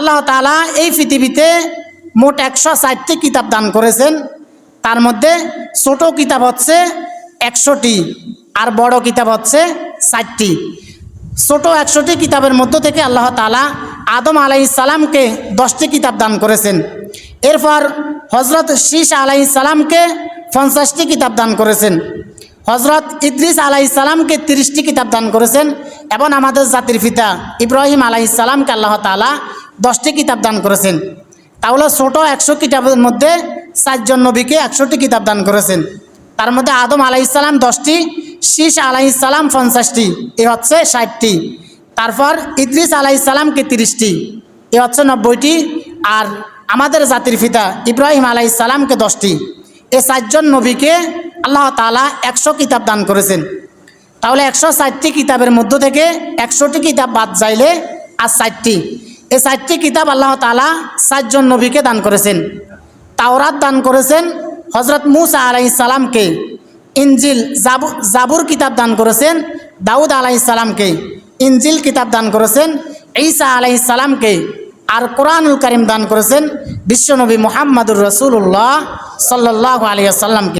আল্লাহ তালা এই পৃথিবীতে মোট একশো ষাটটি কিতাব দান করেছেন। তার মধ্যে ছোট কিতাব হচ্ছে একশোটি আর বড় কিতাব হচ্ছে ষাটটি। ছোট একশোটি কিতাবের মধ্য থেকে আল্লাহ তালা আদম আলাই সালামকে দশটি কিতাব দান করেছেন। এরপর হজরত শীষ আলাই সালামকে পঞ্চাশটি কিতাব দান করেছেন। হজরত ইদ্রিস আলাই সালামকে তিরিশটি কিতাব দান করেছেন। এবং আমাদের জাতির পিতা ইব্রাহিম আলাই সালামকে আল্লাহ তালা দশটি কিতাব দান করেছেন। তাহলে ছোট একশো কিতাবের মধ্যে চারজন নবীকে একশোটি কিতাব দান করেছেন। তার মধ্যে আদম আলাই ইসালাম দশটি শীষ আলাই ইসালাম পঞ্চাশটি, এ হচ্ছে ষাটটি। তারপর ইদ্রিস আলাই ইসালামকে তিরিশটি, এ হচ্ছে নব্বইটি। আর আমাদের জাতির পিতা ইব্রাহিম আলাই ইসালামকে দশটি। এ চারজন নবীকে আল্লাহ তালা একশো কিতাব দান করেছেন। তাহলে একশো ষাটটি কিতাবের মধ্য থেকে একশোটি কিতাব বাদ যাইলে আর ষাটটি। এই ষাটটি কিতাব আল্লাহ তালা সাতজন নবীকে দান করেছেন। তাওরাত দান করেছেন হজরত মুসা আলাই সালামকে। ইনজিল জাবু, জাবুর কিতাব দান করেছেন দাউদ আলাই সালামকে। ইনজিল কিতাব দান করেছেন ঈসা আলাই সালামকে। আর কোরআনুল করিম দান করেছেন বিশ্বনবী মোহাম্মদুর রসুল্লাহ সাল্লাহ আলিয়া সাল্লামকে